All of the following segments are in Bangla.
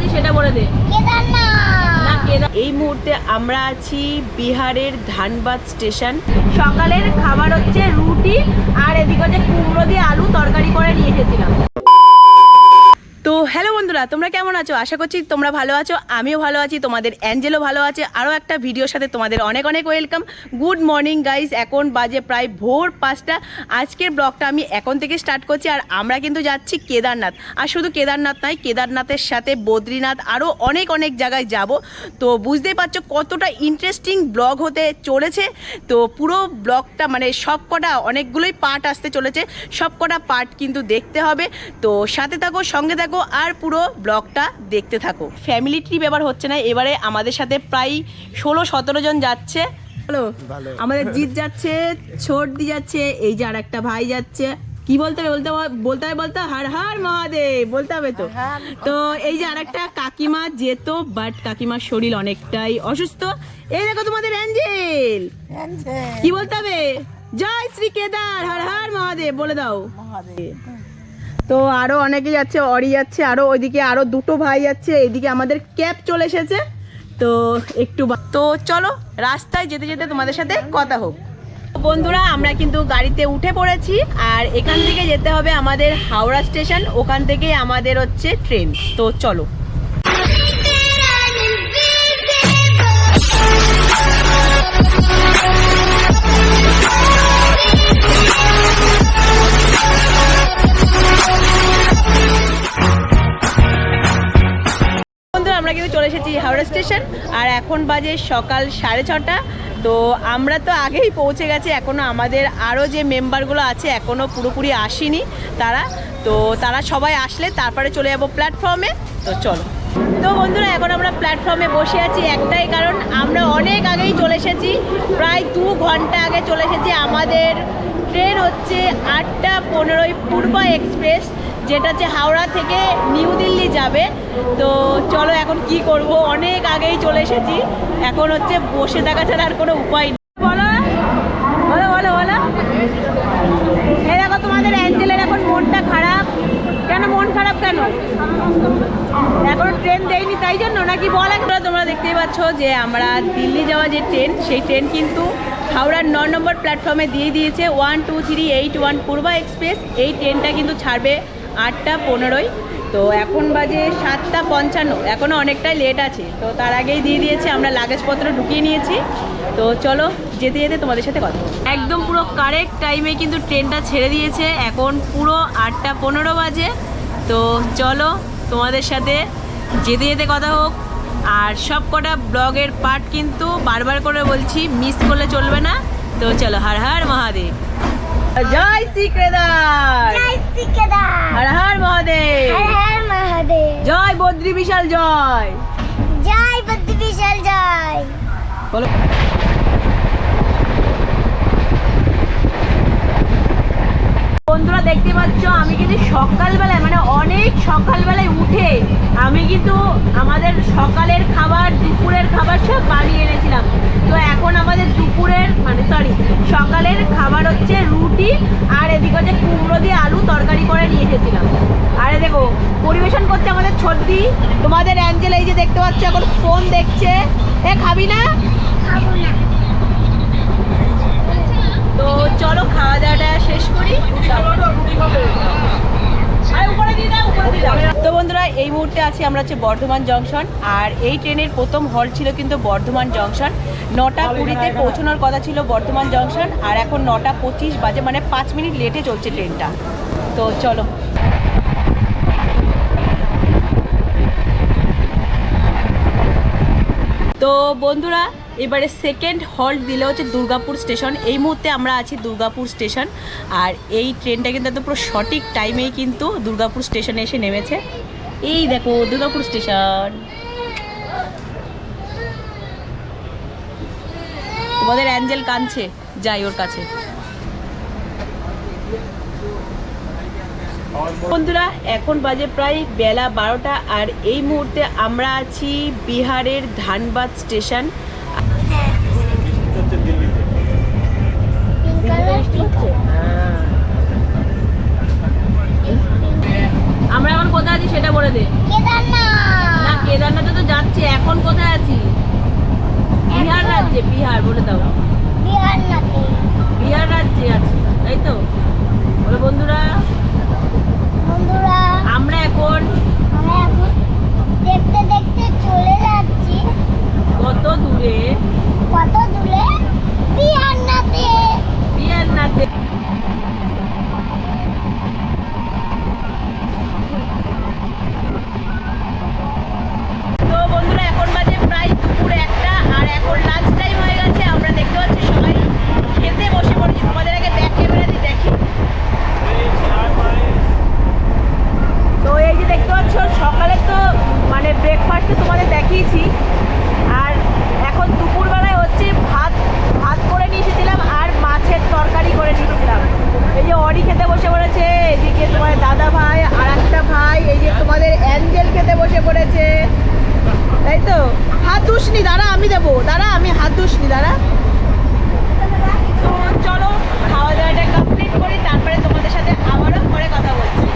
আছি সেটা বলে দে। এই মুহূর্তে আমরা আছি বিহারের ধানবাদ স্টেশন। সকালের খাবার হচ্ছে রুটি আর এদিকে হচ্ছে কুমড়ো দিয়ে আলু তরকারি করে নিয়ে এসেছিলাম। বন্ধুরা, তোমরা কেমন আছো? আশা করছি তোমরা ভালো আছো, আমিও ভালো আছি, তোমাদের অ্যাঞ্জেলও ভালো আছে, আরও একটা ভিডিওর সাথে তোমাদের অনেক অনেক ওয়েলকাম। গুড মর্নিং গাইস, এখন বাজে প্রায় ভোর পাঁচটা। আজকের ব্লগটা আমি এখন থেকে স্টার্ট করছি, আর আমরা কিন্তু যাচ্ছি কেদারনাথ। আর শুধু কেদারনাথ নয়, কেদারনাথের সাথে বদ্রীনাথ, আরও অনেক অনেক জায়গায় যাব। তো বুঝতেই পারছ কতটা ইন্টারেস্টিং ব্লগ হতে চলেছে। তো পুরো ব্লগটা মানে সব কটা অনেকগুলোই পার্ট আসতে চলেছে সব কটা পার্ট কিন্তু দেখতে হবে। তো সাথে থাকো, সঙ্গে থাকো, আর পুরো ব্লগটা দেখতে থাকো। ফ্যামিলি ট্রিপ এবার হচ্ছে না এবারে আমাদের সাথে প্রায় ষোলো সতেরো জন যাচ্ছে। হ্যালো আমাদের জিৎ যাচ্ছে ছোটদি যাচ্ছে এই যে আর একটা ভাই যাচ্ছে। কি বলতে হবে? বলতে বলতে হবে বলতে হার হর মহাদেব বলতে হবে তো? তো এই যে আরেকটা কাকিমা যেত বাট কাকিমার শরীর অনেকটাই অসুস্থ। এই দেখো তোমাদের অ্যাঞ্জেল। কি বলতে হবে? জয় শ্রী কেদার হর হর মহাদেব বলে দাও। তো আরও অনেকে যাচ্ছে অরি যাচ্ছে আরও ওইদিকে আরও দুটো ভাই যাচ্ছে এদিকে আমাদের ক্যাব চলে এসেছে। তো একটু তো চলো, রাস্তায় যেতে যেতে তোমাদের সাথে কথা হোক। বন্ধুরা, আমরা কিন্তু গাড়িতে উঠে পড়েছি, আর এখান থেকে যেতে হবে আমাদের হাওড়া স্টেশন, ওখান থেকে আমাদের হচ্ছে ট্রেন। তো চলো। আর এখন বাজে সকাল সাড়ে ছটা। তো আমরা তো আগেই পৌঁছে গেছি এখনও আমাদের আরও যে মেম্বারগুলো আছে এখনও পুরোপুরি আসেনি তারা। তো তারা সবাই আসলে তারপরে চলে যাব প্ল্যাটফর্মে তো চলো। তো বন্ধুরা, এখন আমরা প্ল্যাটফর্মে বসে আছি একটাই কারণ, আমরা অনেক আগেই চলে এসেছি, প্রায় দু ঘণ্টা আগে চলে এসেছি আমাদের। ট্রেন হচ্ছে আটটা পনেরোই পূর্বা এক্সপ্রেস। যেটা হচ্ছে হাওড়া থেকে নিউ দিল্লি যাবে। তো চলো এখন কি করব? অনেক আগেই চলে এসেছি। এখন হচ্ছে বসে থাকা ছাড়া আর কোনো উপায় নেই। বলো বলো বলো বলো। এই দেখো তোমাদের অ্যাঞ্জেলের এখন মনটা খারাপ। কেন মন খারাপ কেন? এখনও ট্রেন দেয়নি তাই জন্য? নাকি বল একটা তোমরা দেখতেই পাচ্ছ যে আমরা দিল্লি যাওয়া যে ট্রেন, সেই ট্রেন কিন্তু হাওড়ার ন নম্বর প্ল্যাটফর্মে দিয়ে দিয়েছে। One two three eight one Poorva express এই ট্রেনটা কিন্তু ছাড়বে। আটটা পনেরোই। তো এখন বাজে সাতটা পঞ্চান্ন। এখনও অনেকটাই লেট আছে। তো তার আগেই দিয়ে দিয়েছে, আমরা লাগেজপত্র ঢুকিয়ে নিয়েছি। তো চলো, যেতে যেতে তোমাদের সাথে কথা। একদম পুরো কারেক্ট টাইমে কিন্তু ট্রেনটা ছেড়ে দিয়েছে। এখন পুরো আটটা পনেরো বাজে। তো চলো, তোমাদের সাথে যেতে যেতে কথা হোক। আর সব কটা ব্লগের পার্ট কিন্তু বারবার করে বলছি মিস করলে চলবে না। তো চলো, হার হার মহাদেব। জয় শ্রী কেদার জয় শ্রী কেদার হর হর মহাদেব হর হর মহাদেব বদ্রী বিশাল জয়। জয় বুদ্ধি বিশাল জয়। বলো বন্ধুরা দেখতে পাচ্ছ আমি কিন্তু সকালবেলায় মানে অনেক সকালবেলায় উঠে আমি কিন্তু আমাদের সকালের খাবার দুপুরের খাবার সব বানিয়ে এনেছিলাম। তো এখন আমাদের দুপুরের মানে সরি সকালের খাবার হচ্ছে রুটি আর এদিকে হচ্ছে কুমড়ো দিয়ে আলু তরকারি করে নিয়ে এসেছিলাম আরে দেখো পরিবেশন করছে আমাদের ছর্দি তোমাদের অ্যাঞ্জেল এই যে দেখতে পাচ্ছ, এখন ফোন দেখছে। এ, খাবি না? তো চলো খাওয়া দাওয়াটা শেষ করি। তো বন্ধুরা, এই মুহূর্তে আছি আমরা হচ্ছে বর্ধমান জংশন, আর এই ট্রেনের প্রথম হল ছিল কিন্তু বর্ধমান জংশন। নটা কুড়িতে পৌঁছানোর কথা ছিল বর্ধমান জংশন, আর এখন নটা পঁচিশ বাজে মানে পাঁচ মিনিট লেটে চলছে ট্রেনটা। তো চলো। তো বন্ধুরা, এবারে সেকেন্ড হল্ট দিলে হচ্ছে দুর্গাপুর স্টেশন এই মুহূর্তে আমরা আছি দুর্গাপুর স্টেশন আর এই ট্রেনটা কিন্তু একদম পুরো সঠিক টাইমেই কিন্তু দুর্গাপুর স্টেশনে এসে নেমেছে। এই দেখো, দুর্গাপুর স্টেশন তোমাদের অ্যাঞ্জেল কাঁদছে, যাই ওর কাছে। বন্ধুরা এখন বাজে প্রায় বেলা বারোটা আর এই মুহূর্তে আমরা আছি বিহারের ধানবাদ স্টেশন। আমরা এখন কোথায় আছি সেটা বলে দে। না কেদারনাথে তো যাচ্ছি এখন কোথায় আছি? বিহার রাজ্যে বিহার বলে দাও। বিহার বিহার রাজ্যে আছি তাই তো? বলে বন্ধুরা। বন্ধুরা আমরা দেখিয়েছি আর এখন দুপুরবেলায় হচ্ছে ভাত ভাত করে নিয়ে এসেছিলাম আর মাছের তরকারি করে নিয়ে এসেছিলাম। এই যে অরি খেতে বসে পড়েছে, এদিকে তোমার দাদা ভাই আর একটা ভাই, এই যে তোমাদের অ্যাঞ্জেল খেতে বসে পড়েছে। তাই তো? হাত দুষনি দাঁড়া, আমি দেবো। দাঁড়া, আমি হাত দুষনি দাঁড়া। চলো, খাওয়া দাওয়াটা কমপ্লিট করি তারপরে তোমাদের সাথে আবারও পরে কথা বলছি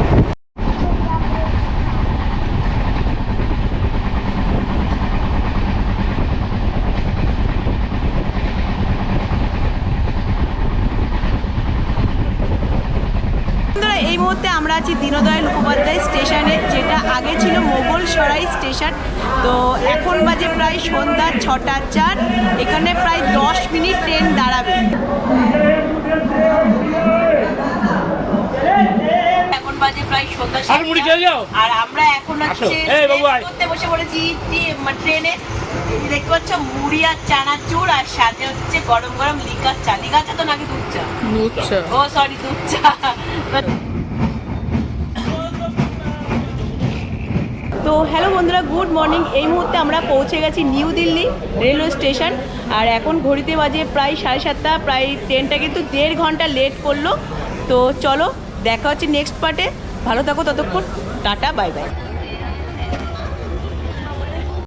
বন্ধুরা এই মুহূর্তে আমরা আছি দীনদয়াল উপাধ্যায় স্টেশনে যেটা আগে ছিল মোগল সরাই স্টেশন। তো এখন বাজে প্রায় সন্ধ্যা ছটা চার এখানে প্রায় দশ মিনিট ট্রেন দাঁড়াবে। এখন বাজে প্রায় সন্ধ্যা আর মুড়ি খেয়ে যাও। আর আমরা এখন। হচ্ছে। করতে বসে পড়েছি মানে ট্রেনে। দেখতে পাচ্ছ মুড়ি আর চানাচুর আর সাথে হচ্ছে গরম গরম লিকার চা লিকার চা তো নাকি দুধ চা। ও সরি দুধ চা। তো হ্যালো বন্ধুরা গুড মর্নিং এই মুহূর্তে আমরা পৌঁছে গেছি নিউ দিল্লি রেলওয়ে স্টেশন আর এখন ঘড়িতে বাজে প্রায় সাড়ে সাতটা, প্রায় ট্রেনটা কিন্তু দেড় ঘণ্টা লেট করল। তো চলো, দেখা হচ্ছে নেক্সট পার্টে ভালো থাকো ততক্ষণ। Tata bye bye